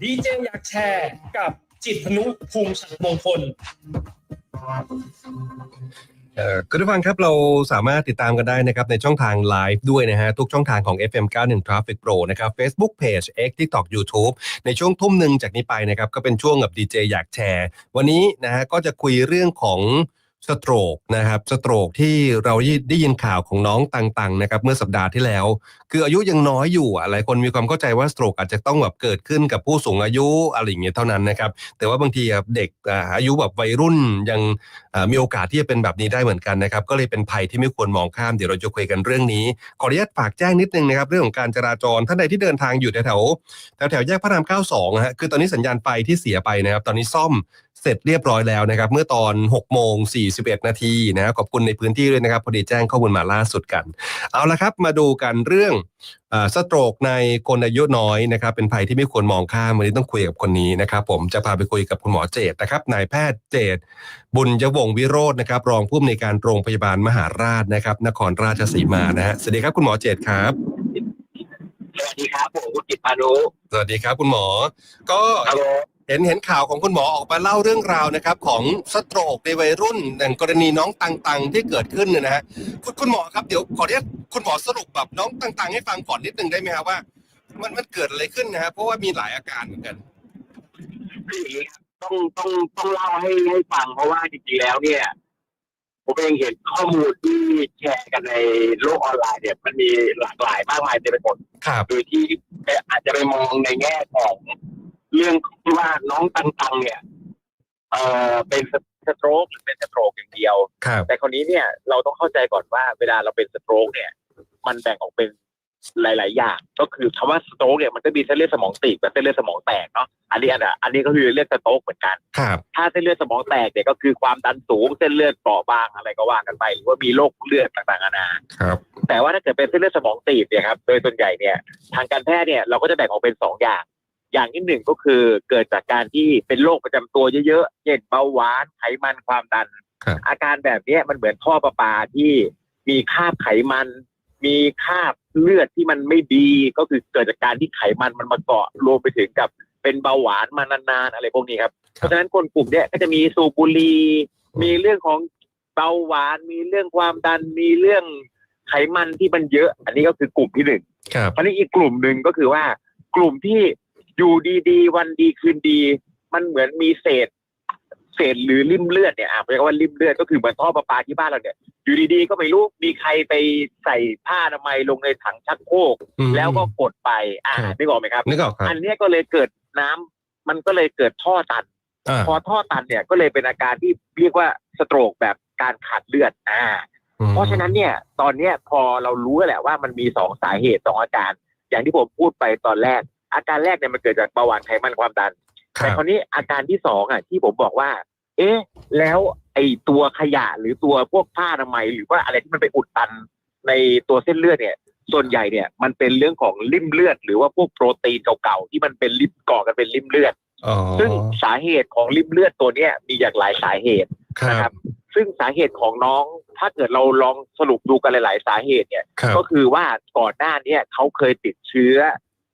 ดีเจอยากแชร์กับจิตพนุภูมิศักดิ์มงคลเอ่อคุณผู้ฟังครับเราสามารถติดตามกันได้นะครับในช่องทางไลฟ์ด้วยนะฮะทุกช่องทางของ FM 91 Traffic Pro นะครับ Facebook Page X TikTok YouTube ในช่วงทุ่มหนึ่งจากนี้ไปนะครับก็เป็นช่วงกับดีเจอยากแชร์ วันนี้นะฮะก็จะคุยเรื่องของ สโตรกนะครับสโตรกที่เราได้ยินข่าวของน้องตังๆนะครับเมื่อสัปดาห์ที่แล้ว คืออายุยังน้อยอยู่อะหลายคนมีความเข้าใจว่าสโตรกอาจจะต้องแบบเกิดขึ้นกับผู้สูงอายุอะไรอย่างเงี้ยเท่านั้นนะครับ แต่ว่าบางทีครับเด็กอายุแบบวัยรุ่นยังมีโอกาสที่จะเป็นแบบนี้ได้เหมือนกันนะครับ ก็เลยเป็นภัยที่ไม่ควรมองข้ามเดี๋ยวเราจะคุยกันเรื่องนี้ขออนุญาตฝากแจ้งนิดนึงนะครับเรื่องของการจราจรท่านใดที่เดินทางอยู่แถวแถวแถวแถวๆแยกพระรามเก้าสองฮะคือตอนนี้สัญญาณไฟที่เสียไปนะครับ ตอนนี้ซ่อม เสร็จเรียบร้อยแล้วนะครับ เมื่อตอน6โมง41 นาทีนะครับขอบคุณในพื้นที่ด้วยนะครับ พอดีแจ้งข้อมูลมาล่าสุดกัน เอาละครับมาดูกันเรื่องอาสโตรกในคนอายุน้อยนะครับ เป็นภัยที่ไม่ควรมองข้ามวันนี้ต้องคุยกับคนนี้นะครับ ผมจะพาไปคุยกับคุณหมอเจตนะครับนายแพทย์เจต บุญยวงศ์วิโรจน์นะครับ รองผู้อำนวยการโรงพยาบาลมหาราชนะครับ นครราชสีมานะฮะสวัสดีครับคุณหมอเจตครับสวัสดีครับผมคุณจิตพานุสวัสดีครับคุณหมอ ก็ครับผม เห็นเห็นข่าวของคุณหมอออกมาเล่าเรื่องราวนะครับ ของสโตรกในวัยรุ่นอย่างกรณีน้องตังๆที่เกิดขึ้นเนี่ยนะฮะคุณคุณหมอครับเดี๋ยวขออนุญาตคุณหมอสรุปแบบน้องตังๆ ให้ฟังก่อนนิดนึงได้ไหมครับว่า มันมันเกิดอะไรขึ้นนะฮะเพราะว่ามีหลายอาการเหมือนกันคืออย่างนี้ครับต้องต้องต้องเล่าให้ให้ฟังเพราะว่าจริงๆแล้วเนี่ย ผมเองเห็นข้อมูลที่แชร์กันในโลกออนไลน์เนี่ย มันมีหลากหลายมากมายเต็มไปหมดครับโดยที่อาจจะไปมองในแง่ของ เรื่องที่ว่าน้องตังๆเนี่ยเอ่อเป็นสโตรกหรือเป็นสโตรกอย่างเดียว ครับ แต่คนนี้เนี่ยเราต้องเข้าใจก่อนว่าเวลาเราเป็นสโตรกเนี่ย มันแบ่งออกเป็นหลาย ๆ อย่าง ก็คือคำว่าสโตรกเนี่ยมันก็มีเส้นเลือดสมองตีบกับเส้นเลือดสมองแตกเนาะอันนี้อันน่ะอันนี้ก็คือเรียกสโตรกเหมือนกัน ครับ ถ้าเส้นเลือดสมองแตกเนี่ยก็คือความดันสูงเส้นเลือดเปราะบางอะไรก็ว่ากันไป หรือว่ามีโรคเลือดต่างๆนานา ครับ แต่ว่าถ้าเกิดเป็นเส้นเลือดสมองตีบเนี่ยครับโดยส่วนใหญ่เนี่ยทางการแพทย์เนี่ยเราก็จะแบ่งออกเป็นสองอย่าง อย่างที่หนึ่งก็คือเกิดจากการที่เป็นโรคประจำตัวเยอะๆเช่นเบาหวานไขมันความดันครับอาการแบบเนี้ยมันเหมือนท่อประปาที่มีคราบไขมัน มีคราบเลือดที่มันไม่ดี ก็คือเกิดจากการที่ไขมันมันมาเกาะรวมไปถึงกับเป็นเบาหวานมานานๆอะไรพวกนี้ครับ เพราะฉะนั้นคนกลุ่มเนี้ยก็จะมีสูบบุหรี่มีเรื่องของเบาหวาน มีเรื่องความดัน มีเรื่องไขมันที่มันเยอะ อันนี้ก็คือกลุ่มที่หนึ่งครับคราวนี้อีกกลุ่มหนึ่งก็คือว่ากลุ่มที่ อยู่ดีๆ วันดีคืนดี มันเหมือนมีเศษ เศษหรือริ่มเลือดเนี่ยอะเรียกว่าริ่มเลือดก็คือเหมือนท่อประปาที่บ้านเราเนี่ย อยู่ดีๆก็ไม่รู้มีใครไปใส่ผ้าอนามัยลงในถังชักโครกอืม แล้วก็กดไป อ่าครับ นึกออกไหมครับ นึกออกครับอันเนี้ยก็เลยเกิดน้ำมันก็เลยเกิดท่อตัน อ่าพอท่อตันเนี่ยก็เลยเป็นอาการที่เรียกว่าสโตรกแบบการขาดเลือดอ่าเพราะฉะนั้นเนี่ยตอนเนี้ยพอเรารู้แล้วแหละว่ามันมีสองสาเหตุสองอาการ อย่างที่ผมพูดไปตอนแรก อาการแรกเนี่ยมันเกิดจากเบาหวานไขมันความดันคแต่รับคราวนี้อาการที่สองอะที่ผมบอกว่า เอ๊ะ แล้วไอ้ตัวขยะหรือตัวพวกผ้าอนามัยหรือว่าอะไรที่มันไปอุดตันในตัวเส้นเลือดเนี่ย ส่วนใหญ่เนี่ยมันเป็นเรื่องของริ่มเลือด หรือว่าพวกโปรตีนเก่าๆที่มันเป็นริมก่อกันเป็นริ่มเลือดอ๋อซึ่งสาเหตุของริ่มเลือดตัวเนี้ยมีอย่างหลายสาเหตุครันะคบรับ ซึ่งสาเหตุของน้องถ้าเกิดเราลองสรุปดูกันหลาย ๆ สาเหตุเนี่ยครับก็คือว่าก่อนหน้าเนี้เขาเคยติดเชื้อ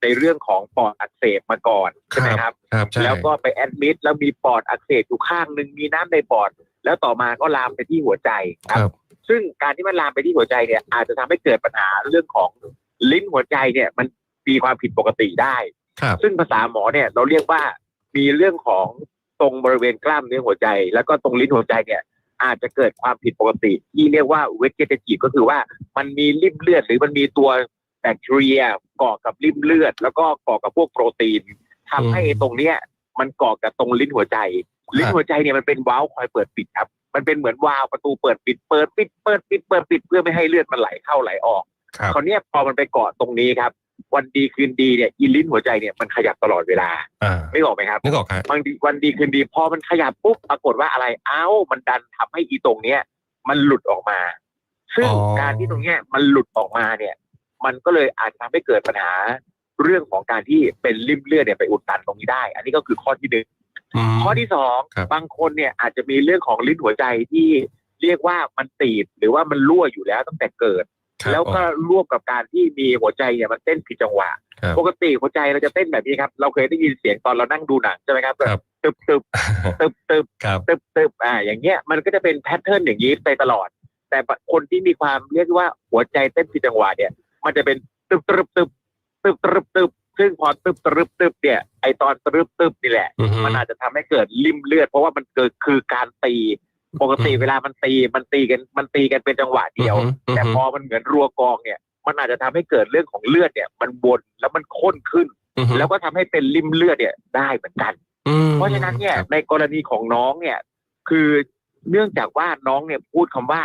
ในเรื่องของปอดอักเสบมาก่อนใช่ไหมครับ ครับใช่แล้วก็ไปแอดมิดแล้วมีปอดอักเสบอยู่ข้างหนึ่งมีน้ำในปอด แล้วต่อมาก็ลามไปที่หัวใจคครับรับซึ่งการที่มันลามไปที่หัวใจเนี่ยอาจจะทำให้เกิดปัญหาเรื่องของลิ้นหัวใจเนี่ยมันมีความผิดปกติได้ ครับ ซึ่งภาษาหมอเนี่ยเราเรียกว่ามีเรื่องของตรงบริเวณกล้ามเนื้อหัวใจ แล้วก็ตรงลิ้นหัวใจเนี่ยอาจจะเกิดความผิดปกติ ที่เรียกว่าเวกเกตจีก็คือว่ามันมีริ่มเลือดหรือมันมีตัว แบคทีเรียเกาะกับริ่มเลือด แล้วก็เกาะกับพวกโปรตีนทำให้อืมตรงเนี้ย มันเกาะกับตรงลิ้นหัวใจ ลิ้นหัวใจเนี่ยมันเป็นวาล์วคอยเปิดปิดครับ มันเป็นเหมือนวาล์วประตูเปิดปิดเปิดปิดเปิดปิดเปิดปิดเพื่อไม่ให้เลือดมันไหลเข้าไหลออกครับคราวเนี้ยพอมันไปเกาะตรงนี้ครับ วันดีคืนดีเนี่ยอีลิ้นหัวใจเนี่ยมันขยับตลอดเวลาอ่าไม่ออกไหมครับนึกออกครับบางทีวันดีคืนดี พอมันขยับปุ๊บปรากฏว่าอะไรเอ้ามันดันทำให้อีตรงเนี้ย มันหลุดออกมา ซึ่งอ๋อการที่ตรงเนี้ยมันหลุดออกมาเนี่ย มันก็เลยอาจจะทำให้เกิดปัญหาเรื่องของการที่เป็นริ่มเลือดเนี่ยไปอุดตันตรงนี้ได้ อันนี้ก็คือข้อที่หนึ่งมข้อที่สองครับ บางคนเนี่ยอาจจะมีเรื่องของลิ้นหัวใจที่เรียกว่ามันตีบหรือว่ามันรั่วอยู่แล้วตั้งแต่เกิด ครับแล้วก็ร่วมกับการที่มีหัวใจเนี่ยมันเต้นผิดจังหวะ ครับปกติหัวใจเราจะเต้นแบบนี้ครับ เราเคยได้ยินเสียงตอนเรานั่งดูหนังใช่ไหมครับครับ ตึบตึบตึบตึบ ครับ ตึบตึบอ่า อย่างเงี้ย มันก็จะเป็นแพทเทิร์นอย่างนี้ไปตลอด แต่คนที่มีความเรียกว่าหัวใจเต้นผิดจังหวะเนี่ย มันจะเป็นตึบตึบตึบตึบตึบตึบซึ่งพอตึบตึบตึบเนี่ยไอตอนตึบตึบนี่แหละอือฮึมันอาจจะทำให้เกิดริ่มเลือด เพราะว่ามันเกิดคือการตีปกติอืมเวลามันตีมันตีกันมันตีกันเป็นจังหวะเดียวอือฮึแต่พอมันเหมือนรัวกองเนี่ย มันอาจจะทำให้เกิดเรื่องของเลือดเนี่ย มันวนแล้วมันข้นขึ้นอือฮึแล้วก็ทำให้เป็นริ่มเลือดเนี่ยได้เหมือนกันอืมเพราะฉะนั้นเนี่ยครับในกรณีของน้องเนี่ย คือเนื่องจากว่าน้องเนี่ยพูดคำว่า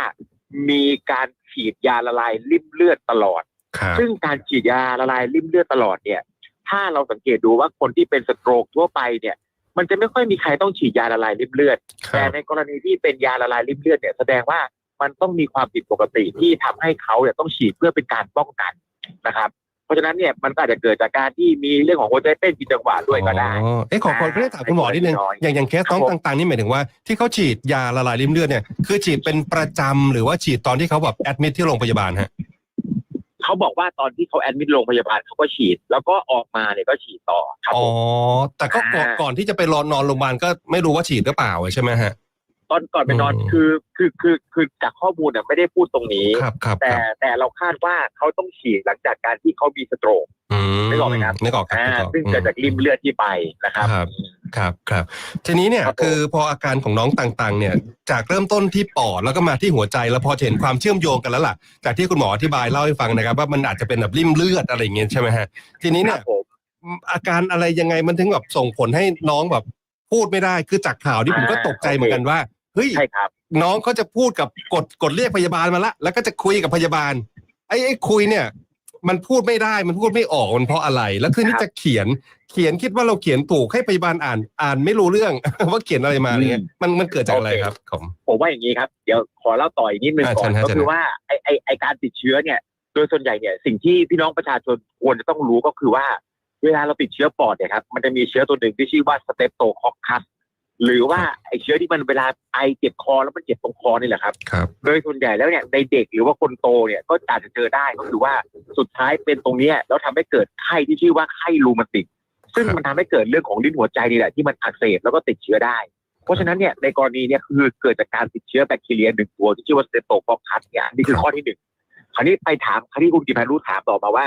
มีการฉีดยาละลายริ่มเลือดตลอดครับ ซึ่งการฉีดยาละลายริ่มเลือดตลอดเนี่ย ถ้าเราสังเกตดูว่าคนที่เป็นสโตรกทั่วไปเนี่ย มันจะไม่ค่อยมีใครต้องฉีดยาละลายริ่มเลือดคแต่รับในกรณีที่เป็นยาละลายริ่มเลือดเนี่ยแสดงว่ามันต้องมีความผิดปกติที่ทำให้เขาเนี่ยต้องฉีดเพื่อเป็นการป้องกันนะครับเพราะฉะนั้นเนี่ยมันก็อาจจะเกิดจากการที่มีเรื่องของหัวใจเต้นผิดจังหวะด้วยก็ได้อ๋อเอ๊ะขอขออ่าเรียกถามคุณหมอนิดนึงน้อยอย่างอย่างเคสน้องครับผมต่างๆนี่หมายถึงว่าที่เขาฉีดยาละลายริ่มเลือดเนี่ยคือฉีดเป็นประจำหรือว่าฉีดตอนที่เขาแบบแอดมิทที่โรงพยาบาลฮะ เขาบอกว่าตอนที่เขาแอดมิดโรงพยาบาลเขาก็ฉีด แล้วก็ออกมาเนี่ยก็ฉีดต่อครับอ๋ผอมแต่ก็ก่อนอ่าก่อนที่จะไปรอนอนโรงพยาบาลก็ไม่รู้ว่าฉีดหรือเปล่าใช่ไหมฮะ ตอนก่อนไปนอนอืมคือคือคือคือจากข้อมูลเนี่ยไม่ได้พูดตรงนี้ครับครับแต่ครับแต่เราคาดว่าเขาต้องฉีดหลังจากการที่เขามีสโตรกอืมนึกออกไหมครับนึกออกครับอ่านึกออกซึ่งเกิดจากริมเลือดที่ไปนะครับครับครับครับทีนี้เนี่ยครับผมคือพออาการของน้องต่างๆ เนี่ยจากเริ่มต้นที่ปอดแล้วก็มาที่หัวใจแล้วพอจะเห็นความเชื่อมโยงกันแล้วล่ะ จากที่คุณหมออธิบายเล่าให้ฟังนะครับ ว่ามันอาจจะเป็นแบบริ่มเลือดอะไรอย่างเงี้ยใช่ไหมฮะทีนี้คเนี่รัยบผมอาการอะไรยังไงมันถึงแบบส่งผลให้น้องแบบพูดไม่ได้คือจากข่าวที่ผมก็อ่าตกใจเหมือนกันว่าเฮ้ยใช่ครับ น้องเขาจะพูดกับกดกดเรียกพยาบาลมาละ แล้วก็จะคุยกับพยาบาล ไอ้ไอ้คุยเนี่ย มันพูดไม่ได้มันพูดไม่ออกมันเพราะอะไร แล้วคือนี่ครับจะเขียนเขียนคิดว่าเราเขียนถูกให้พยาบาลอ่านอ่านไม่รู้เรื่อง ว่าเขียนอะไรมาเนี่ยมันมันเกิดจากอะไรครับผมผมว่าอย่างนี้ครับ เดี๋ยวขอเล่าต่ออีกนิดนึงอ่าก่อนเชิญฮะก็คือว่าไอไอไอการติดเชื้อเนี่ย โดยส่วนใหญ่เนี่ยสิ่งที่พี่น้องประชาชนควรจะต้องรู้ก็คือว่า เวลาเราติดเชื้อปอดเนี่ยครับมันจะมีเชื้อตัวหนึ่งที่ชื่อว่าสเตปโตคอคคัส หรือว่าไอเชื้อที่มันเวลาไอเจ็บคอแล้วมันเจ็บตรงคอนี่แหละครับ ครับ โดยส่วนใหญ่แล้วเนี่ยในเด็กหรือว่าคนโตเนี่ยก็อาจจะเจอได้ก็คือว่าสุดท้ายเป็นตรงเนี้ยแล้วทำให้เกิดไข้ที่ชื่อว่าไข้รูมาติก ซึ่งครับมันทำให้เกิดเรื่องของลิ้นหัวใจนี่แหละที่มันอักเสบแล้วก็ติดเชื้อได้ เพราะฉะนั้นเนี่ยในกรณีเนี่ยคือเกิดจากการติดเชื้อแบคทีเรียหนึ่งตัวที่ชื่อว่าสเตโตคอคคัสเนี่ยนี่คือข้อที่หนึ่งคราวนี้ไปถามคราวนี้คุณกิพันธ์รู้ถามต่อมาว่า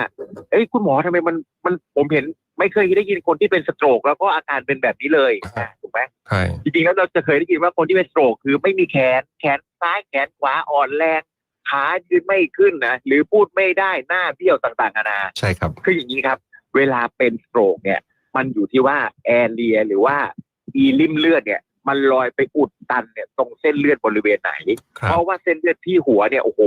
เอ้ยคุณหมอทำไมมันมันผมเห็น ไม่เคยได้ยินคนที่เป็นสโตรกแล้วก็อาการเป็นแบบนี้เลยอะถูกไหมใช่จริงๆแล้วเราจะเคยได้ยินว่าคนที่เป็นสโตรกคือไม่มีแขนแขนซ้ายแขนขวาอ่อนแรงขายืนไม่ขึ้นนะหรือพูดไม่ได้หน้าเบี้ยวต่างๆนานาใช่ครับ คืออย่างนี้ครับ เวลาเป็นสโตรกเนี่ย มันอยู่ที่ว่าแอเรียหรือว่าอีริมเลือดเนี่ย มันลอยไปอุดตันเนี่ยตรงเส้นเลือดบริเวณไหนครับเพราะว่าเส้นเลือดที่หัวเนี่ยโอ้โห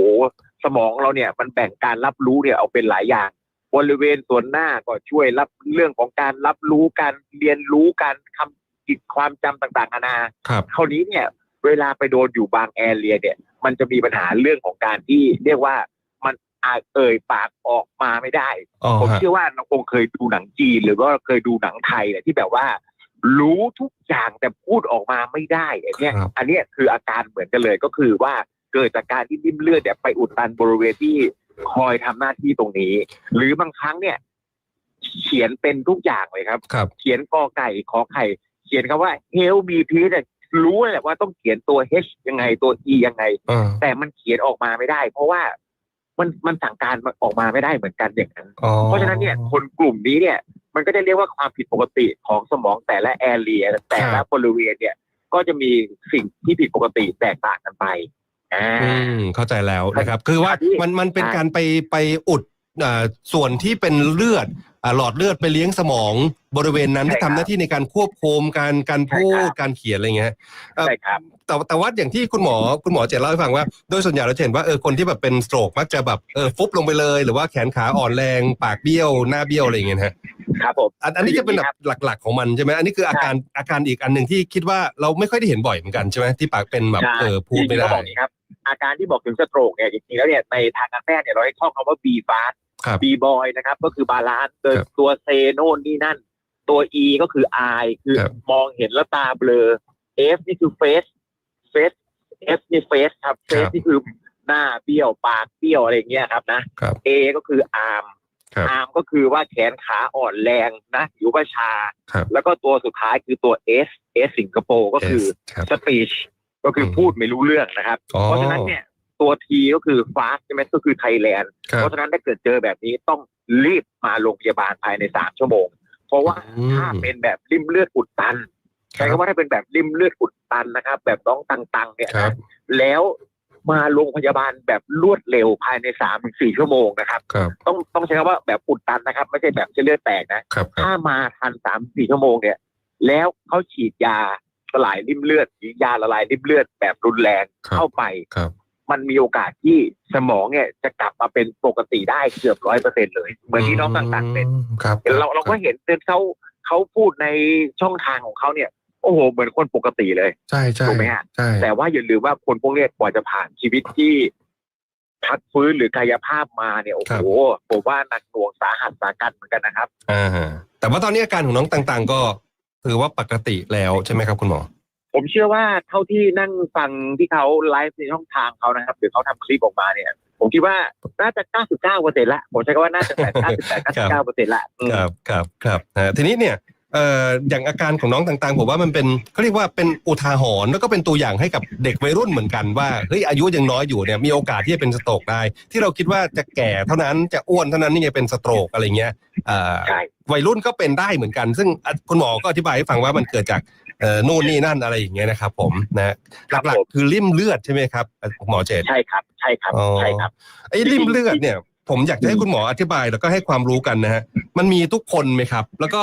สมองเราเนี่ยมันแบ่งการรับรู้เนี่ยเอาเป็นหลายอย่าง บริเวณส่วนหน้าก็ช่วยรับเรื่องของการรับรู้การเรียนรู้การคำจิตความจำต่างๆนานาครับคราวนี้เนี่ยเวลาไปโดนอยู่บางแอเรียเนี่ย มันจะมีปัญหาเรื่องของการที่เรียกว่ามันอาจเอ่ยปากออกมาไม่ได้อ๋อผมฮะเชื่อว่าเราคงเคยดูหนังจีนหรือว่าเคยดูหนังไทยเนี่ยที่แบบว่า รู้ทุกอย่างแต่พูดออกมาไม่ได้อันเนี้ยครับอันเนี้ยคืออาการเหมือนกันเลยก็คือว่าเกิดจากการที่ริ่มเลือดเนี่ยไปอุดตันบริเวณที่ คอยทำหน้าที่ตรงนี้ หรือบางครั้งเนี่ย เขียนเป็นทุกอย่างเลยครับครับเขียนกอไก่ขอไข่ เขียนคำว่า help me please เนี่ยรู้แหละว่าต้องเขียนตัว h ยังไงตัว e ยังไงอ่าแต่มันเขียนออกมาไม่ได้ เพราะว่ามันมันสั่งการมันออกมาไม่ได้เหมือนกันอย่างนั้นอ๋อเพราะฉะนั้นเนี่ย คนกลุ่มนี้เนี่ย มันก็จะเรียกว่าความผิดปกติของสมองแต่ละแอเรียแต่ละบริเวณเนี่ย ก็จะมีสิ่งที่ผิดปกติแตกต่างกันไป อ่า อืมเข้าใจแล้วนะครับ คือว่าอันนี้มันมันเป็นใช่การไปไปอุดอ่าส่วนที่เป็นเลือดอ่าหลอดเลือดไปเลี้ยงสมองบริเวณนั้นใช่ที่ครัทำบหน้าที่ในการควบคุมการการใช่พูครัดบการเขียนอะไรเงี้ย เอ่อ ใช่ครับ แต่แต่ว่าอย่างที่คุณหมอคุณหมอเจตเล่าให้ฟังว่าโดยส่วนใหญ่เราจะเห็นว่าเออคนที่แบบเป็นสโตรกมักจะแบบเออฟุบลงไปเลย หรือว่าแขนขาอ่อนแรงปากเบี้ยวหน้าเบี้ยวอะไรอย่างเงี้ยนะฮะครับผม อันอันนี้จะเป็นแบบหลัก ๆ ของมันใช่ไหมอันนี้คืออาการอาการอีกอันหนึ่งที่คิดว่าเราไม่ค่อยได้เห็นบ่อยเหมือนกันใช่ไหมที่ปากเป็นแบบใช่ เออพูดไม่จริงๆได้ก็บอกอย่างนี้ครับ อาการที่บอกถึงสโตรกเนี่ยจริงๆแล้วเนี่ยในทางการแพทย์เนี่ยเราให้ท่องคำว่า B fast ครับ B boy นะครับ ก็คือบาลานซ์ครับตัวเซโน่นนี่นั่น ตัว E ก็คือ I คือครับมองเห็นแล้วตาเบลอ F นี่คือ face face F นี่ face ครับ face นี่คือหน้าเบี้ยวปากเบี้ยวอะไรอย่างเงี้ยครับนะครับ A ก็คืออาร์มครับอาร์มก็คือว่าแขนขาอ่อนแรงนะอยู่ว่าชาครับแล้วก็ตัวสุดท้ายคือตัว S S สิงคโปร์ก็คือ S ครับสปีช ก็คืออมพูดไม่รู้เรื่องนะครับอ๋อเพราะฉะนั้นเนี่ยตัว T ก็คือ fast ใช่ไหมก็คือไทยแลนด์ครับเพราะฉะนั้นถ้าเกิดเจอแบบนี้ต้องรีบมาโรงพยาบาลภายในสามชั่วโมง เพราะว่าอืมถ้าเป็นแบบริมเลือดอุดตันคใช้รับคำว่าถ้าเป็นแบบริมเลือดอุดตันนะครับ แบบน้องตังๆเนี่ยครับนะแล้วมาโรงพยาบาลแบบรวดเร็วภายในสามถึงสี่ชั่วโมงนะครับครับ ต้องต้องใช้คำว่าแบบอุดตันนะครับ ไม่ใช่แบบเส้นเลือดแตกนะครับครับถ้ามาทันสามสี่ชั่วโมงเนี่ย แล้วเขาฉีดยา สลายริ่มเลือดหรือยาละลายริ่มเลือดแบบรุนแรงครับเข้าไปครับมันมีโอกาสที่สมองเนี่ยจะกลับมาเป็นปกติได้เกือบร้อยเปอร์เซ็นเลย เหมือนที่น้องต่างๆเป็นครับเราเราก็เห็นเขาเขาพูดในช่องทางของเขาเนี่ยโอ้โหเหมือนคนปกติเลยใช่ใช่ถูกไหมฮะใช่แต่ว่าอย่าลืมว่าคนพวกเนี้ยกว่าจะผ่านชีวิตที่พักฟื้นหรือกายภาพมาเนี่ยโอ้โหผมว่าหนักหน่วงสาหัสสากันเหมือนกันนะครับอ่าแต่ว่าตอนนี้อาการของน้องต่างๆ ก็ ถือว่าปกติแล้วใช่ไหมครับคุณหมอ ผมเชื่อว่าเท่าที่นั่งฟังที่เขาไลฟ์ในช่องทางเขานะครับหรือเขาทำคลิปออกมาเนี่ย ผมคิดว่าน่าจะ 99เปอร์เซ็นต์ละผมใช้คำว่าน่าจะแต่98 99เปอร์เซ็นต์ละอืมครับครับครับอ่าทีนี้เนี่ย เอ่ออย่างอาการของน้องต่างๆผมว่ามันเป็นเขาเรียกว่าเป็นอุทาหรณ์แล้วก็เป็นตัวอย่างให้กับเด็กวัยรุ่นเหมือนกันว่าเฮ้ยอายุยังน้อยอยู่เนี่ยมีโอกาสที่จะเป็นสโตรกได้ ที่เราคิดว่าจะแก่เท่านั้นจะอ้วนเท่านั้นนี่จะเป็นสโตรกอะไรเงี้ยเอ่อใช่ วัยรุ่นก็เป็นได้เหมือนกัน ซึ่งอะคุณหมอก็อธิบายให้ฟังว่ามันเกิดจากเอ่อนู่นนี่นั่นอะไรอย่างเงี้ยนะครับผมนะหลักๆคือริ่มเลือดใช่ไหมครับหมอเจต ใช่ครับ ใช่ครับ อ๋อ ใช่ครับ ไอ้ริ่มเลือดเนี่ย ผมอยากจะให้คุณหมออธิบายแล้วก็ให้ความรู้กันนะฮะมันมีทุกคนไหมครับ แล้วก็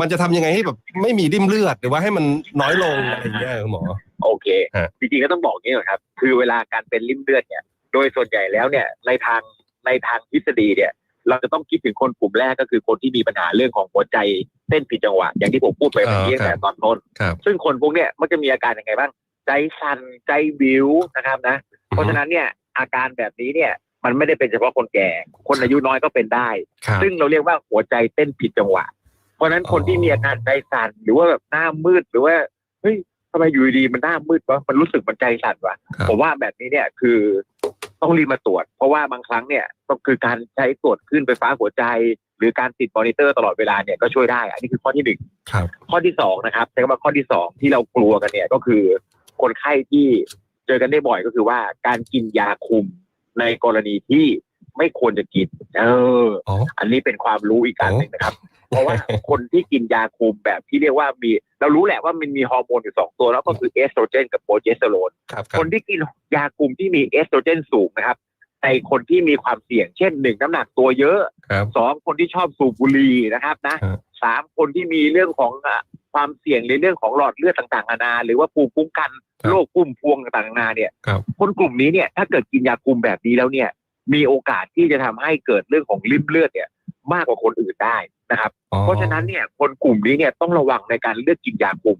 มันจะทำยังไงให้แบบไม่มีริ่มเลือดหรือว่าให้มันน้อยลงอะไรอย่างเงี้ยคุณหมอ โอเค ฮะ จริงๆก็ต้องบอกอย่างนี้ก่อนครับ คือเวลาการเป็นริ่มเลือดเนี่ย โดยส่วนใหญ่แล้วเนี่ย ในทางในทางทฤษฎีเนี่ย เราจะต้องคิดถึงคนกลุ่มแรกก็คือคนที่มีปัญหาเรื่องของหัวใจเต้นผิดจังหวะ อย่างที่ผมพูดไปเมื่อกี้อ่าครับแต่ตอนต้น ครับ ซึ่งคนพวกเนี้ยมันจะมีอาการยังไงบ้าง ใจสั่นใจวิวนะครับนะ เพราะฉะนั้นเนี่ยอาการแบบนี้เนี่ยมันไม่ได้เป็นเฉพาะคนแก่ คนอายุน้อยก็เป็นได้ ครับซึ่งเราเรียกว่าหัวใจเต้นผิดจังหวะ เพราะฉะนั้นคนอ๋อที่มีอาการใจสั่นหรือว่าแบบหน้ามืดหรือว่าเฮ้ยทำไมอยู่ดีๆมันหน้ามืดวะมันรู้สึกมันใจสั่นวะครับผมว่าแบบนี้เนี่ยคือต้องรีบมาตรวจ เพราะว่าบางครั้งเนี่ยก็คือการใช้ตรวจขึ้นไฟฟ้าหัวใจ หรือการติดมอนิเตอร์ตลอดเวลาเนี่ยก็ช่วยได้ อันนี้คือข้อที่หนึ่งครับข้อที่สองนะครับใช้คำว่าข้อที่สองที่เรากลัวกันเนี่ยก็คือ คนไข้ที่เจอกันได้บ่อยก็คือว่าการกินยาคุมในกรณีที่ ไม่ควรจะกิน เออ อ๋อ อันนี้เป็นความรู้อีกการหนึ่งนะครับ เพราะว่าคนที่กินยาคุมแบบที่เรียกว่ามี เรารู้แหละว่ามันมีฮอร์โมนอยู่สองตัวแล้วก็คือเอสโตรเจนกับโปรเจสเตอโรน ครับคครับนที่กินยาคุมที่มีเอสโตรเจนสูงนะครับในคนที่มีความเสี่ยงเช่นหนึ่งน้ำหนักตัวเยอะครับ สองคนที่ชอบสูบบุหรี่นะครับนะครับสามคนที่มีเรื่องของอะความเสี่ยงในเรื่องของหลอดเลือดต่างๆนานาหรือว่าภูมิคุ้มกันครับโรคพุ่มพวงต่างๆนานาเนี่ย ครับ คนกลุ่มนี้เนี่ยถ้าเกิดกินยาคุมแบบนี้แล้วเนี่ย มีโอกาสที่จะทำให้เกิดเรื่องของริ่มเลือดเนี่ยมากกว่าคนอื่นได้นะครับอ๋อเพราะฉะนั้นเนี่ยคนกลุ่มนี้เนี่ยต้องระวังในการเลือกกินยาคุม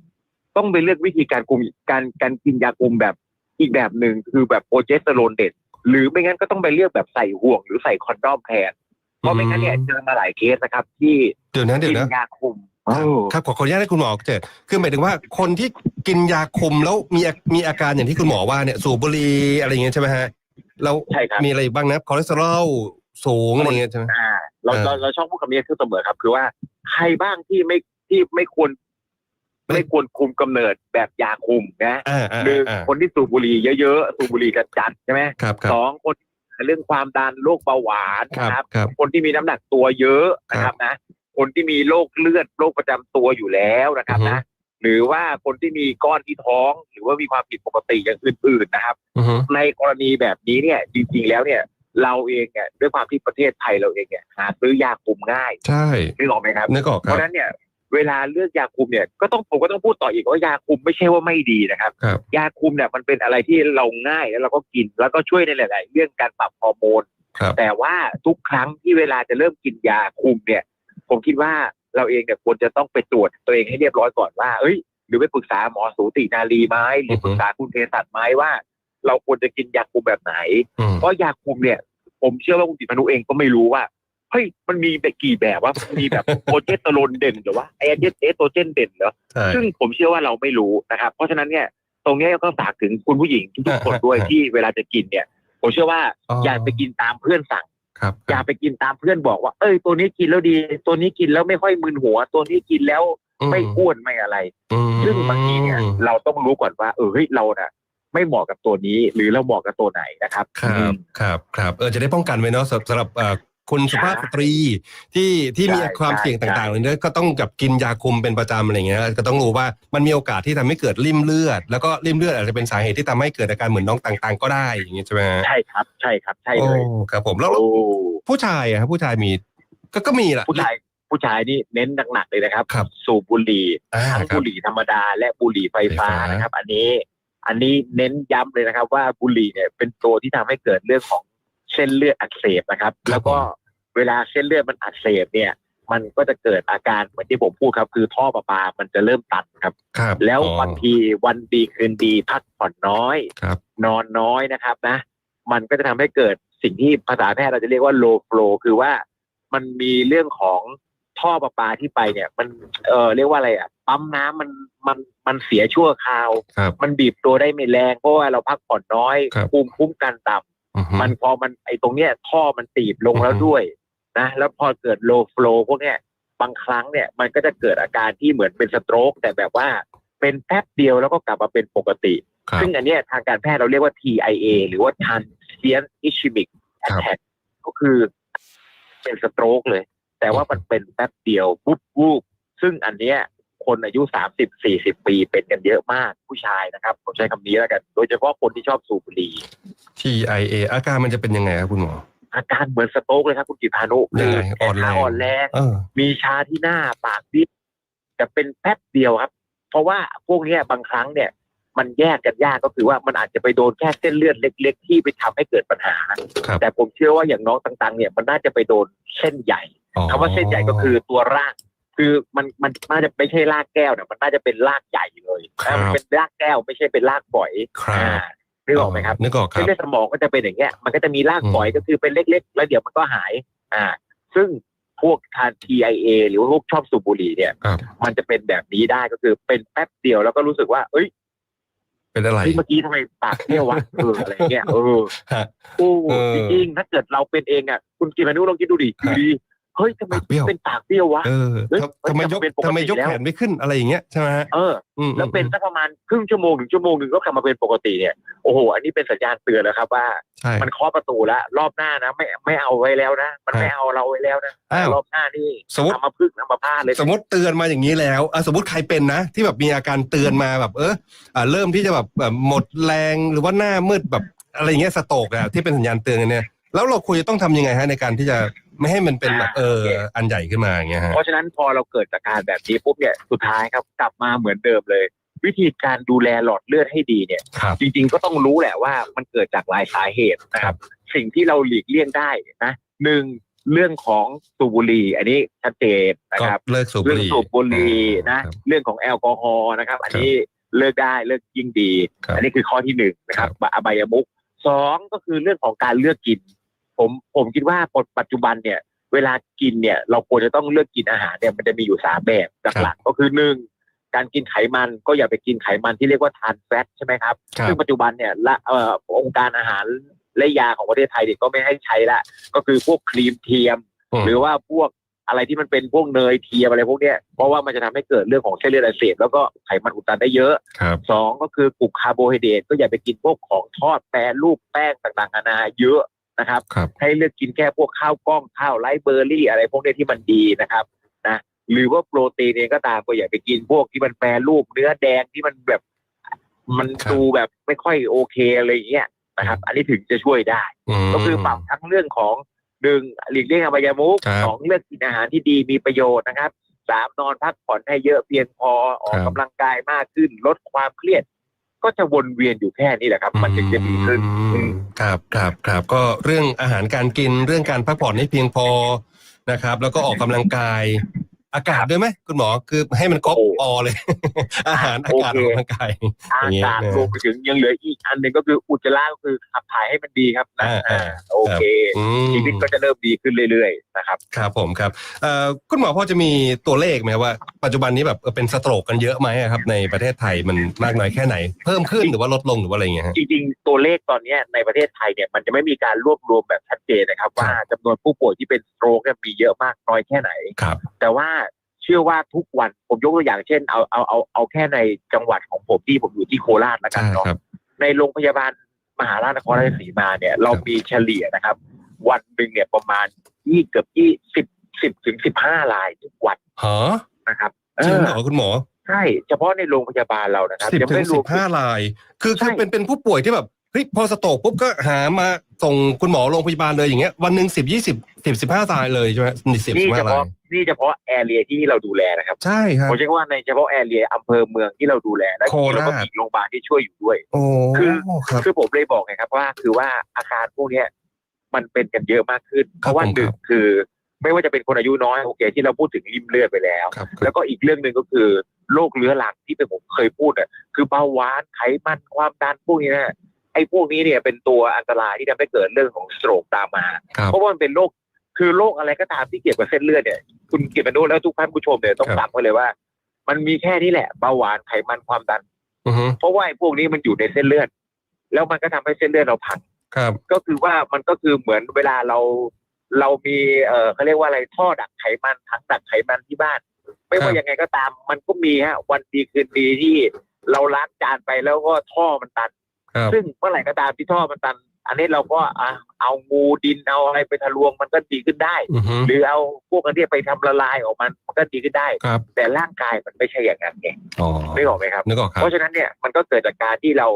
ต้องไปเลือกวิธีการคุมการการกินยาคุมแบบอีกแบบหนึ่งคือแบบโปรเจสเตอโรนเด็ดหรือไม่งั้นก็ต้องไปเลือกแบบใส่ห่วงหรือใส่คอนดอมแทนเพราะไม่งั้นเนี่ยเจอมาหลายเคสนะครับ ที่เดี๋ยวนะเดี๋ยกิวนนะยาคุมเออครับขอขออนุญาตให้คุณหมอเจตคือหมายถึงว่าคนที่กินยาคุมแล้วมีอามีอาการอย่างที่คุณหมอว่าเนี่ยสูบบุหรี่อะไรอย่างเงี้ยใช่ไหมฮะ แล้วใช่ครับ มีอะไรอีกบ้างนะคอเลสเตอรอลสูงอะไรอย่างเงี้ยใช่ไหม อ่าเราเออเราเราชอบพูดคำนี้คือเสมอครับ คือว่าใครบ้างที่ไม่ที่ไม่ควร ไม่ ไม่ควรคุมกำเนิดแบบยาคุมนะอ่าอ่าหนึ่งอ่าคนที่สูบบุหรี่เยอะๆ สูบบุหรี่จัดๆใช่ไหมครับครับสองคนเรื่องความดันโรคเบาหวานครับนะครับ ครับ คนที่มีน้ำหนักตัวเยอะนะครับนะ คนที่มีโรคเลือดโรคประจำตัวอยู่แล้วนะครับนะ หรือว่าคนที่มีก้อนที่ท้อง หรือว่ามีความผิดปกติอย่างอื่นๆนะครับอือฮึในกรณีแบบนี้เนี่ย จริงๆแล้วเนี่ย เราเองเนี่ยด้วยความที่ประเทศไทยเราเองเนี่ยหาซื้อยาคุมง่ายใช่นึกออกไหมครับนึกออกเพครับราะฉะนั้นเนี่ยเวลาเลือกยาคุมเนี่ยก็ต้องผมก็ต้องพูดต่ออีกว่ายาคุมไม่ใช่ว่าไม่ดีนะครับครับ ยาคุมเนี่ยมันเป็นอะไรที่เราง่ายแล้วเราก็กินแล้วก็ช่วยในหลาย ๆ เรื่องการปรับฮอร์โมนครับแต่ว่าทุกครั้งที่เวลาจะเริ่มกินยาคุมเนี่ย ผมคิดว่า เราเองเนี่ยควรจะต้องไปตรวจตัวเองให้เรียบร้อยก่อนว่า เอ้ย หรือไปปรึกษาหมอสูตินารีไหมหรือปรึกษาคุณเภสัชไหมว่า เราควรจะกินยาคุมแบบไหนอืมเพราะยาคุมเนี่ย ผมเชื่อว่าคุณจิตมนุเองก็ไม่รู้ว่าเฮ้ยมันมีแบบกี่แบบว่ามีแบบโปรเจสเตอโรนเด่นหรือว่าไอเอสเอสโตรเจนเด่นเหรอใช่ซึ่งผมเชื่อว่าเราไม่รู้นะครับ เพราะฉะนั้นเนี่ย ตรงเนี้ยก็ฝากถึงคุณผู้หญิงทุกๆคนด้วยอ่าฮะที่เวลาจะกินเนี่ย ผมเชื่อว่าอ๋อออย่าไปกินตามเพื่อนสั่ง ครับอย่าไปกินตามเพื่อนบอกว่า เอ้ยตัวนี้กินแล้วดี ตัวนี้กินแล้วไม่ค่อยมึนหัว ตัวนี้กินแล้วไม่อ้วนไม่อะไรอืมซึ่งบางทีเนี่ยเราต้องรู้ก่อนว่า เออเฮ้ยเราน่ะไม่เหมาะกับตัวนี้ หรือเราเหมาะกับตัวไหนนะครับ ครัอืบมครับครับเออจะได้ป้องกันไว้เนาะสำสำหรับเอ่อ คุณสุภาพสตรีที่ที่มีใช่ความใช่เสี่ยงต่างๆใช่เลยก็ต้องกับกินยาคุมเป็นประจำอะไรอย่างเงี้ยก็ต้องรู้ว่ามันมีโอกาสที่ทำให้เกิดริ่มเลือด แล้วก็ริ่มเลือดอาจจะเป็นสาเหตุที่ทำให้เกิดอาการเหมือนน้องต่างๆ ก็ได้อย่างเงี้ยใช่ไหมฮะใช่ครับใช่ครับใช่โอ้เลยครับผมแล้วแล้วโอ้ผู้ชายอะครับผู้ชายมีก็ก็มีแหละผู้ชายผู้ชายนี่เน้นหนักๆเลยนะครับครับสูบบุหรี่อ่าทั้งครับบุหรี่ธรรมดา และบุหรี่ไฟฟ้าไฟฟ้านนะครับ อันนี้ อันนี้เน้นย้ำเลยนะครับ ว่าบุหรี่เนี่ยเป็นตัวที่ทำให้เกิดเรื่องของ เส้นเลือดอักเสบนะครับ แล้วก็เวลาเส้นเลือดมันอักเสบเนี่ย มันก็จะเกิดอาการเหมือนที่ผมพูดครับ คือท่อประปา มันจะเริ่มตันครับครับแล้วอ๋อบางทีวันดีคืนดีพักผ่อนน้อยครับนอนน้อยนะครับนะ มันก็จะทำให้เกิดสิ่งที่ภาษาแพทย์เราจะเรียกว่า low flow คือว่ามันมีเรื่องของท่อประปาที่ไปเนี่ย มันเออเรียกว่าอะไรอะปั๊มน้ำมันมันมันเสียชั่วคราวครับมันบีบตัวได้ไม่แรงเพราะว่าเราพักผ่อนน้อยครับภูมิคุ้มกันต่ำอือฮึ มันพอมันไอตรงเนี้ยท่อมันตีบลงแล้วอือฮึด้วยนะแล้วพอเกิด low flow พวกเนี้ยบางครั้งเนี่ยมันก็จะเกิดอาการที่เหมือนเป็นสโตรกแต่แบบว่าเป็นแป๊บเดียวแล้วก็กลับมาเป็นปกติครับซึ่งอันเนี้ยทางการแพทย์เราเรียกว่า TIA หรือว่า transient ischemic ครับ attack ก็คือเป็นสโตรกเลย แต่ว่ามันเป็นแป๊บเดียวปุ๊บวูบซึ่งอันเนี้ยคนอายุสามสิบสี่สิบปีเป็นกันเยอะมากผู้ชายนะครับ ผมใช้คำนี้แล้วกัน โดยเฉพาะคนที่ชอบสูบบุหรี่ TIA อาการมันจะเป็นยังไงครับคุณหมอ อาการเหมือนสโตรกเลยครับคุณจิตพานุยังไงอ่อนแรงขาอ่อนแรง เออมีชาที่หน้าปากดิบแต่เป็นแป๊บเดียวครับ เพราะว่าพวกเนี้ยบางครั้งเนี่ย มันแยกกันยากก็คือว่ามันอาจจะไปโดนแค่เส้นเลือดเล็ก ๆ ที่ไปทำให้เกิดปัญหา ครับแต่ผมเชื่อว่าอย่างน้องต่างๆ เนี่ยมันน่าจะไปโดนเส้นใหญ่อ๋อคำว่าเส้นใหญ่ก็คือตัวราก คือมันมันน่าจะไม่ใช่รากแก้วเนี่ยมันน่าจะเป็นรากใหญ่เลยครับนะมันเป็นรากแก้วไม่ใช่เป็นรากฝอยครับ อ่า นึกออกไหมครับนึกออกคเส้รันบเลือดสมองก็จะเป็นอย่างเงี้ยมันก็จะมีรากฝอยอืมก็คือเป็นเล็ก ๆ แล้วเดี๋ยวมันก็หาย อ่า ซึ่งพวกทาน TIA หรือว่าพวกชอบสูบบุหรี่เนี่ยครับมันจะเป็นแบบนี้ได้ก็คือเป็นแป๊บเดียวแล้วก็รู้สึกว่า เอ้ย เป็นอะไรที่เมื่อกี้ทำไมปากเที่ยววะเอออะไรเงี้ยเออฮะโอ้เออจริงๆถ้าเกิดเราเป็นเองอะคุณกินมานุลองคิดดูดิอยู่ดี เฮ้ยทำไมปากเบี้ยว เป็นปากเบี้ยววะ เออเฮ้ยทำทำไมยกมันเป็นปกติทำไมยกแล้ว แขนไม่ขึ้นอะไรอย่างเงี้ยใช่ไหมฮะเอออืมแล้วเป็นสักประมาณครึ่งชั่วโมงถึงชั่วโมงหนึ่งก็กลับมาเป็นปกติเนี่ยโอ้โหอันนี้เป็นสัญญาณเตือนแล้วครับว่า ใช่ มันเคาะประตูแล้วรอบหน้านะไม่ไม่เอาไว้แล้วนะมันไม่เอาเราไว้แล้วนะอ้าวรอบหน้านี่สมมติ เอามาพึ่งเอามาพลาดเลย สมมติเตือนมาอย่างนี้แล้วอะสมมติใครเป็นนะ ที่แบบมีอาการเตือนมาแบบเอออะเริ่มที่จะแบบแบบหมดแรงหรือว่าหน้ามืดแบบอะไรอย่างเงี้ยสโตกอะที่เป็นสัญญาณเตือนกันเนี่ย แล้วเราควรจะต้องทำยังไงฮะในการที่จะไม่ให้มันเป็นแบบเอออันใหญ่ขึ้นมาอย่างเงี้ยฮะ เพราะฉะนั้นพอเราเกิดอาการแบบนี้ปุ๊บเนี่ยสุดท้ายครับกลับมาเหมือนเดิมเลย วิธีการดูแลหลอดเลือดให้ดีเนี่ย ครับ จริงๆ ก็ต้องรู้แหละว่ามันเกิดจากหลายสาเหตุนะครับ สิ่งที่เราหลีกเลี่ยงได้นะหนึ่งเรื่องของสูบบุหรี่อันนี้ชัดเจนนะก็ครับ เลิกสูบบุเรื่หองรี่สูบบุหรี่นะครับเรื่องของแอลกอฮอล์นะครับ อันนี้เลิกได้เลิกยิ่งดี ครับอันนี้คือข้อที่หนึ่งนะครับครัอบายมุกสองก็คือเรื่องของการเลือกกิน ผมผมคิดว่าปัจจุบันเนี่ย เวลากินเนี่ย เราควรจะต้องเลือกกินอาหารเนี่ยมันจะมีอยู่สามแบบหลักๆก็คือหนึ่งการกินไขมันก็อย่าไปกินไขมันที่เรียกว่าทานแฟตใช่ไหมครับครับซึ่งปัจจุบันเนี่ยละเอ่อองค์การอาหารและยาของประเทศไทยเนี่ยก็ไม่ให้ใช้ละก็คือพวกครีมเทียมอืมหรือว่าพวกอะไรที่มันเป็นพวกเนยเทียมอะไรพวกเนี้ยเพราะว่ามันจะทำให้เกิดเรื่องของเส้นเลือดอักเสบแล้วก็ไขมันอุดตันได้เยอะครับสองก็คือกลุ่มคาร์โบไฮเดรตก็อย่าไปกินพวกของทอดแปรรูปแป้งต่างๆนานาเยอะ นะครับครับให้เลือกกินแค่พวกข้าวกล้องข้าวไรซ์เบอร์รี่ อะไรพวกเนี้ยที่มันดีนะครับนะหรือว่าโปรตีนเองก็ตามก็อย่าไปกินพวกที่มันแปรรูปเนื้อแดงที่มันแบบมันครับดูแบบไม่ค่อยโอเคอะไรอย่างเงี้ยนะครับ อันนี้ถึงจะช่วยได้มก็คือปรับทั้งเรื่องของหนึ่งหลีกเลี่ยงอบายมุขครับสองเลือกกินอาหารที่ดีมีประโยชน์นะครับสามนอนพักผ่อนให้เยอะเพียงพอออกครับกำลังกายมากขึ้น ลดความเครียด ก็จะวนเวียนอยู่แค่นี้แหละครับ มันถึงจะดีขึ้นอือืมมครับครับครับก็เรื่องอาหารการกินเรื่องการพักผ่อนให้เพียงพอนะครับ แล้วก็ออกกำลังกาย อากาศด้วยไหมคุณหมอคือให้มันครบโอ้ออเลย อาหารอาโอเคกาศออกกำลังกายอาอย่างเงี้ยกาศนะรวมไปถึงยังเหลืออีกอันหนึ่งก็คืออุจจาระก็คือขับถ่ายให้มันดีครับนะอ่าอ่าโอเคอืมชีวิตก็จะเริ่มดีขึ้นเรื่อยๆนะครับครับผมครับเอ่อคุณหมอพอจะมีตัวเลขไหมว่า ปัจจุบันนี้แบบเออเป็นสโตรกกันเยอะไหมอะครับ ในประเทศไทยมันมากน้อยแค่ไหน เพิ่มขึ้นหรือว่าลดลงหรือว่าอะไรอย่างเงี้ยฮะจริงๆตัวเลขตอนเนี้ยในประเทศไทยเนี่ยมันจะไม่มีการรวบรวมแบบชัดเจนนะครับ ว่าจำนวนผู้ป่วยที่เป็นสโตรกเนี่ยมีเยอะมากน้อยแค่ไหนครับแต่ว่าเชื่อว่าทุกวันผมยกตัวอย่างเช่นเอาเอาเอาเอาแค่ในจังหวัดของผมที่ผมอยู่ที่โคราชแล้วกันใช่เนาะครับในโรงพยาบาลมหาราชนครราชสีมาเนี่ย เราครับมีเฉลี่ยนะครับ วันหนึ่งเนี่ยประมาณยี่เกือบยี่สิบสิบถึงสิบห้ารายทุกวันฮะนะครับจริงเอเหรออคุณหมอใช่เฉพาะในโรงพยาบาลเรานะครับสิบยังถึไม่งรสิวมบห้าราย คือใช่คือเป็นเป็นผู้ป่วยที่แบบเฮ้ยพอสโตรกปุ๊บก็หามา ส่งคุณหมอโรงพยาบาลเลยอย่างเงี้ยวันหนึ่งสิบยี่สิบสิบสิบห้ารายเลยใช่ไหมสิบนี่สิบเฉห้ารายพาะนี่เฉพาะแอเรียที่เราดูแลนะครับใช่ครับ ผมใช้คำว่าในเฉพาะแอเรียอำเภอเมืองที่เราดูแลและโคราช เราก็มีโรงพยาบาลที่ช่วยอยู่ด้วย โอ้คือ ครับ คือผมเลยบอกไงครับว่าคือว่าอาการพวกเนี้ยมันเป็นกันเยอะมากขึ้นเพครับราะว่าผมหนึ่งครับคือ ไม่ว่าจะเป็นคนอายุน้อยโอเค ที่เราพูดถึงริมเลือดไปแล้ว ครับแล้วก็อีกเรื่องหนึ่งก็คือโรคเรื้อรังที่เป็นผมเคยพูดอะคือเบาหวานไขมันความดันพวกนี้นะ ไอ้พวกนี้เนี่ยเป็นตัวอันตรายที่ทำให้เกิดเรื่องของสโตรกตามมา ครับเพราะว่ามันเป็นโรคคือโรคอะไรก็ตามที่เกี่ยวกับเส้นเลือดเนี่ยคุณเกียรติมนุษย์แล้วทุกท่านผู้ชมเนี่ยต้องครับ จำไว้เลยว่า มันมีแค่นี้แหละเบาหวานไขมันความดัน อือฮึเพราะว่าไอ้พวกนี้มันอยู่ในเส้นเลือด แล้วมันก็ทำให้เส้นเลือดเราพัง ครับ ก็คือว่ามันก็คือเหมือนเวลาเราเรามีเอ่อเขาเรียกว่าอะไรท่อดักไขมันถังดักไขมันที่บ้าน ไม่ว่ายังไงก็ตาม มันก็มีฮะ วันดีคืนดีที่เราล้างจานไปแล้วก็ท่อมันตันครับ ซึ่งเมื่อไหร่ก็ตามที่ท่อมันตัน อันนี้เราก็อะเอางูดินเอาอะไรไปทะลวงมันก็ดีขึ้นได้อือฮึหรือเอาพวกอันเนี้ยไปทำละลายออกมันมันก็ดีขึ้นได้ครับแต่ร่างกายมันไม่ใช่อย่างนั้นไงอ๋อไม่ออกไหมครับนึกออกครัเพบราะฉะนั้นเนี่ยมันก็เกิดจากการที่เรา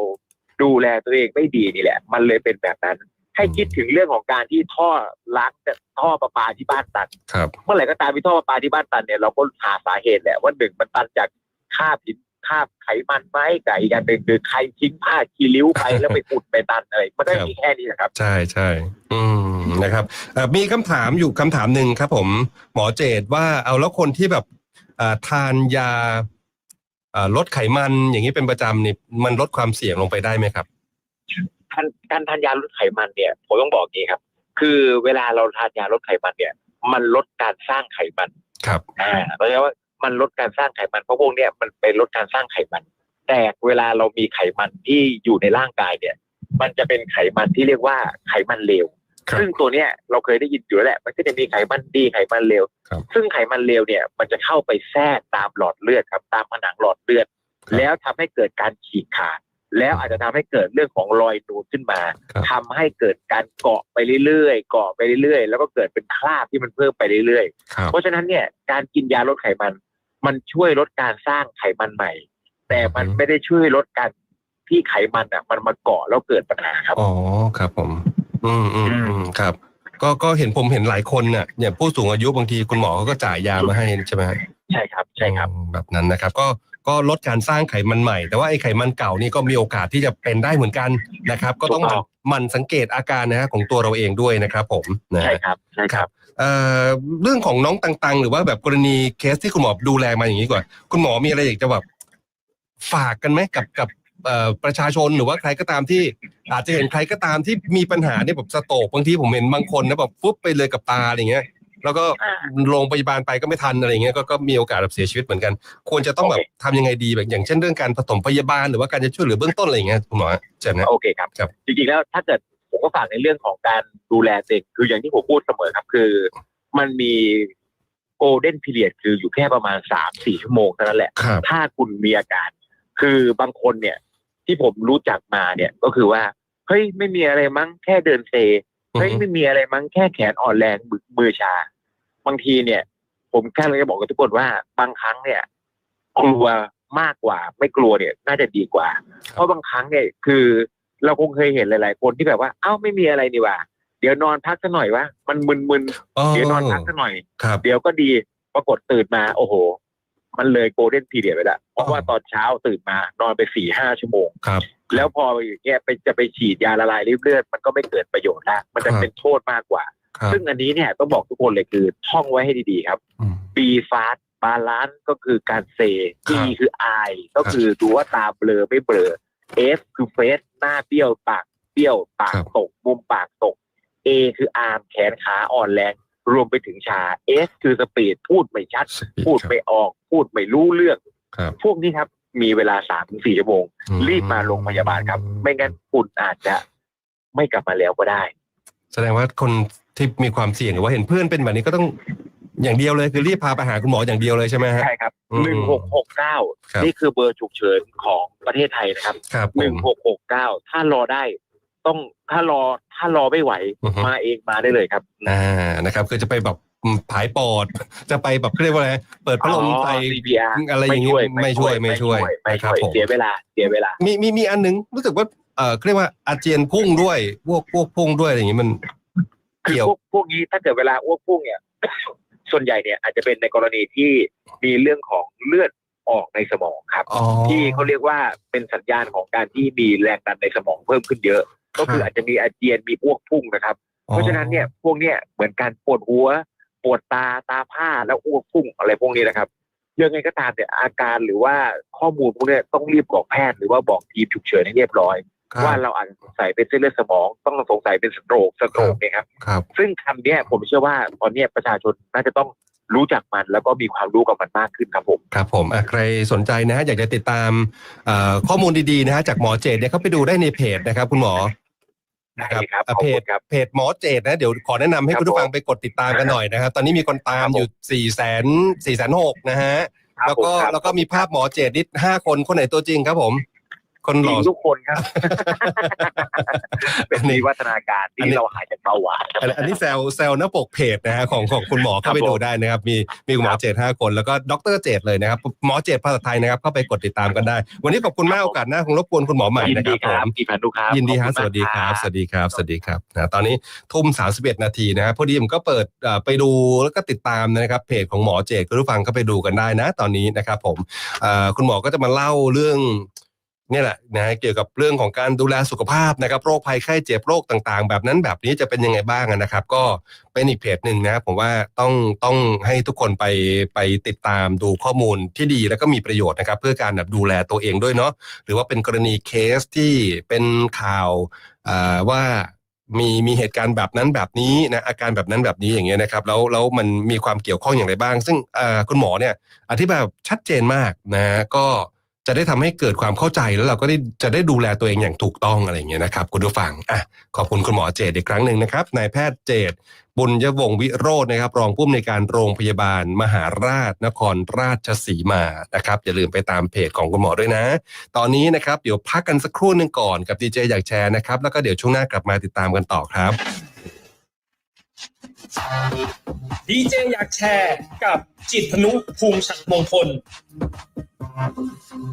ดูแลตัวเองไม่ดีนี่แหละ มันเลยเป็นแบบนั้น ให้คิดถึงเรื่องของการที่ท่อล้างแต่ท่อประปาที่บ้านตันครับเมื่อไหร่ก็ตามที่ท่อประปาที่บ้านตันเนี่ยเราก็หาสาเหตุแหละว่าหนึ่งมันตันจากคราบหิน คราบไขมันไหมกับอีกอย่างหนึ่งคือใครทิ้งผ้าคีริ้วไปแล้วไปอุดไปตันอะไรมันก็ครับมีแค่นี้นะครับ ใช่ใช่อืมนะครับเอ่อมีคำถามอยู่คำถามหนึ่งครับ ผม หมอเจดว่าเอาแล้วคนที่แบบเอ่อทานยาเอ่อลดไขมันอย่างนี้เป็นประจำนี่มันลดความเสี่ยงลงไปได้ไหมครับการการทานยาลดไขมันเนี่ยผมต้องบอกอย่างนี้ครับ คือเวลาเราทานยาลดไขมันเนี่ย มันลดการสร้างไขมันครับอ่าเพราะฉะนั้นว่า มันลดการสร้างไขมันเพราะพวกเนี้ยมันเป็นลดการสร้างไขมัน แต่เวลาเรามีไขมันที่อยู่ในร่างกายเนี่ย มันจะเป็นไขมันที่เรียกว่าไขมันเลวครับซึ่งตัวเนี้ยเราเคยได้ยินอยู่แล้วแหละ มันก็จะมีไขมันดีไขมันเลวครับซึ่งไขมันเลวเนี่ย มันจะเข้าไปแทรกตามหลอดเลือดครับตามผนังหลอดเลือดครับแล้วทำให้เกิดการฉีกขาด แล้วอาจจะทำให้เกิดเรื่องของรอยนูนขึ้นมาครับทำให้เกิดการเกาะไปเรื่อยๆเกาะไปเรื่อยๆ แล้วก็เกิดเป็นคราบที่มันเพิ่มไปเรื่อยๆครับเพราะฉะนั้นเนี่ยการกินยาลดไขมัน มันช่วยลดการสร้างไขมันใหม่ แต่มันอืมไม่ได้ช่วยลดการที่ไขมันอะ มันมาเกาะแล้วเกิดปัญหาครับอ๋อครับ ผม อืมอืมอืมครับ ก็ก็เห็นผมเห็นหลายคนเนี่ยอย่างผู้สูงอายุบางทีคุณหมอเขาก็จ่ายยามาให้ใช่ไหมฮะใช่ครับ ใช่ครับอืมแบบนั้นนะครับ ก็ก็ลดการสร้างไขมันใหม่ แต่ว่าไอ้ไขมันเก่านี่ก็มีโอกาสที่จะเป็นได้เหมือนกันนะครับ ก็ต้องหมั่นหมันสังเกตอาการนะฮะของตัวเราเองด้วยนะครับ ผมนะใช่ฮะครับใช่ครับ เอ่อเรื่องของน้องตังๆ หรือว่าแบบกรณีเคสที่คุณหมอดูแลมาอย่างนี้ก่อนคุณหมอมีอะไรอยากจะแบบฝากกันไหมกับกับเอ่อประชาชนหรือว่าใครก็ตามที่ อาจจะเห็นใครก็ตามที่มีปัญหาเนี่ยแบบสโตรกบางทีผมเห็นบางคนนะแบบฟุบไปเลยกับตาอะไรเงี้ย แล้วก็อ่าโรงพยาบาลไปก็ไม่ทันอะไรเงี้ยก็ก็มีโอกาสแบบเสียชีวิตเหมือนกัน ควรจะต้องแบบโอเคทำยังไงดีแบบอย่างเช่นเรื่องการผสมพยาบาลหรือว่าการจะช่วยเหลือเบื้องต้นอะไรอย่างเงี้ยคุณหมอเจ็บนะโอเคครับครับจริงๆแล้วถ้าเกิดผม ก็ฝากในเรื่องของการดูแลเด็ก คืออย่างที่ผมพูดเสมอครับ คือ มันมีโกลเด้นพีเรียดคืออยู่แค่ประมาณสามสี่ชั่วโมงเท่านั้นแหละ ครับ ถ้าคุณมีอาการ คือบางคนเนี่ย ที่ผมรู้จักมาเนี่ยก็คือว่าเฮ้ยไม่มีอะไรมั้งแค่เดินเซเฮ้ยไม่มีอะไรมั้งแค่แขนอ่อนแรงมือมือชา บางทีเนี่ย ผมแค่เลยจะบอกกับทุกคนว่าบางครั้งเนี่ย กลัวมากกว่า ไม่กลัวเนี่ย น่าจะดีกว่า เพราะบางครั้งเนี่ยคือ เราคงเคยเห็นหลาย ๆ คนที่แบบว่าเอ้าไม่มีอะไรนี่หว่า เดี๋ยวนอนพักสักหน่อยวะมันมึนๆเดี๋ยวนอนพักสักหน่อยครับเดี๋ยวก็ดีปรากฏตื่นมา โอ้โห มันเลยโกลเด้นพีเรียดไปแล้วเพราะว่าตอนเช้าตื่นมานอนไปสี่ห้าชั่วโมงครับแล้วพออย่างเงี้ยไปจะไปฉีดยาละลายริ่มเลือดมันก็ไม่เกิดประโยชน์ละมันจะครับเป็นโทษมากกว่าครับซึ่งอันนี้เนี่ยต้องบอกทุกคนเลยคือท่องไว้ให้ดีๆครับอืม B ฟาสบาลานซ์ก็คือการเซครั G บคือ I ก็คือดูว่าตาเบลอไม่เบลอ F คือเฟสหน้าเบี้ยวปากเบี้ยวปากตกมุมปากตก A คืออาร์มแขนขาอ่อนแรง รวมไปถึงชา S คือสปีดพูดไม่ชัด พูดไม่ออก พูดไม่รู้เรื่องครับพวกนี้ครับมีเวลาสามถึงสี่ชั่วโมงอืรีบมาโรงพยาบาลครับ ไม่งั้นคุณอาจจะไม่กลับมาแล้วก็ได้ แสดงว่าคนที่มีความเสี่ยงหรือว่าเห็นเพื่อนเป็นแบบนี้ก็ต้อง อย่างเดียวเลยคือรีบพาไปหาคุณหมออย่างเดียวเลยใช่ไหมฮะ ใช่ครับอืมหนึ่งหกหกเก้าครับนี่คือเบอร์ฉุกเฉินของประเทศไทยนะครับครับผหนึ่งมหกหกเก้าถ้ารอได้ต้องถ้ารอถ้ารอไม่ไหวอือฮึ มาเองมาได้เลยครับ อ่านะครับคือจะไปแบบอืมผายปอด จะไปแบบเขาเรียกว่าอะไรเปิดพัดลมใส่อ๋อ CPR อะไรอย่างงี้ไม่ช่วยไม่ช่วยไม่ครัช่บวยผม เสียเวลาเสียเวลา มีมีมีอันหนึงรู้สึกว่าเออเขาเรียกว่าอาเจียนพุ่งด้วยพวกพวกพุ่งด้วยอะไรอย่างงี้มัน คือเกี่ยว พวกพวกนี้ถ้าเกิดเวลาอ้วกพุ่งเนี่ย ส่วนใหญ่เนี่ยอาจจะเป็นในกรณีที่มีเรื่องของเลือดออกในสมองครับ อ๋อ ที่เขาเรียกว่าเป็นสัญญาณของการที่มีแรงดันในสมองเพิ่มขึ้นเยอะ ก็คืออาจจะมีอาเจียนมีอ้วกพุ่งนะครับ เพราะฉะนั้นเนี่ยพวกเนี้ยเหมือนการปวดหัว ปวดตาตาผ้าแล้วอ้วกพุ่งอะไรพวกนี้นะครับยังไงก็ตามเนี่ยอาการหรือว่าข้อมูลพวกเนี้ยต้องรีบบอกแพทย์หรือว่าบอกทีมฉุกเฉินให้เรียบร้อย ครับ ว่าเราอาจจะสงสัยเป็นเส้นเลือดสมองต้องสงสัยเป็นสโตรกสโตรกเนี่ยครับครับ ซึ่งคำเนี้ยผมเชื่อว่าตอนเนี้ยประชาชนน่าจะต้องรู้จักมันแล้วก็มีความรู้กับมันมากขึ้นครับผม ครับผมอะใครสนใจนะฮะอยากจะติดตามเอ่อข้อมูลดีๆนะฮะจากหมอเจดเนี่ยเขาไปดูได้ในเพจนะครับ คุณหมอได้ครับอะขอบเพคุจณครับ เพจหมอเจดนะเดี๋ยวขอแนะนำให้ครับคุณผู้ฟังผมไปกดติดตามกันหน่อยนะครับ ตอนนี้มีคนตามครับผมอยู่สี่แสนสี่แสนหกนะฮะครับแล้วก็ผมครับแล้วก็มีภาพหมอเจดนิดห้าคนคนไหนตัวจริงครับผม คนหหล่ญิองทุกคนครับ เป็นอันนี้วิวัฒนาการอันนี้ที่เราหายจากเบาหวานครับ อันอันนี้แซลแซลหน้าปกเพจนะฮะของของคุณหมอเข้าไปครับผม ดูได้นะครับ มีมีคุณหมอครับเจดห้าคนแล้วก็ดรเจดเลยนะครับ หมอเจดภาษาไทยนะครับเข้าไปกดติดตามกันได้ วันนี้ขอบคุณมากครับโอกาสหน้าคงรบกวนคุณหมอใหม่ยินนะคดีรับคผรับม พี่พันธุครับยินดีฮะขสอวัสดีณคมากรับสวัสดีครับ สวัสดีครับนะตอนนี้ทุ่ม31 นาทีนะฮะพอดีผมก็เปิดเอ่อไปดูแล้วก็ติดตามนะครับ เพจของหมอเจดคุณผู้ฟังก็ไปดูกันได้นะ ตอนนี้นะครับผมเอ่อคุณหมอก็จะมาเล่าเรื่อง เนี่ยแหละนะฮะเกี่ยวกับเรื่องของการดูแลสุขภาพนะครับโรคภัยไข้เจ็บโรคต่างๆ แบบนั้นแบบนี้จะเป็นยังไงบ้างนะครับ ก็เป็นอีกเพจหนึ่งนะผมว่าต้องต้องให้ทุกคนไปไปติดตามดูข้อมูลที่ดีแล้วก็มีประโยชน์นะครับ เพื่อการแบบดูแลตัวเองด้วยเนาะหรือว่าเป็นกรณีเคสที่เป็นข่าวว่ามีมีเหตุการณ์แบบนั้นแบบนี้นะอาการแบบนั้นแบบนี้อย่างเงี้ยนะครับแล้วแล้วมันมีความเกี่ยวข้องอย่างไรบ้าง ซึ่งคุณหมอเนี่ยอธิบายชัดเจนมากนะก็ จะได้ทำให้เกิดความเข้าใจแล้วเราก็ได้จะได้ดูแลตัวเองอย่างถูกต้องอะไรอย่างเงี้ยนะครับคุณผู้ฟังอะขอบคุณคุณหมอเจดอีกครั้งหนึ่งนะครับนายแพทย์เจดบุญยวงศ์วิโรจน์นะครับ รองผู้อำนวยการโรงพยาบาล มหาราชนครราชสีมานะครับอย่าลืมไปตามเพจของคุณหมอด้วยนะ ตอนนี้นะครับเดี๋ยวพักกันสักครู่หนึ่งก่อนกับดีเจอยากแชร์นะครับ แล้วก็เดี๋ยวช่วงหน้ากลับมาติดตามกันต่อครับดีเจอยากแชร์กับจิตพนุภูมิศักดิ์มงคล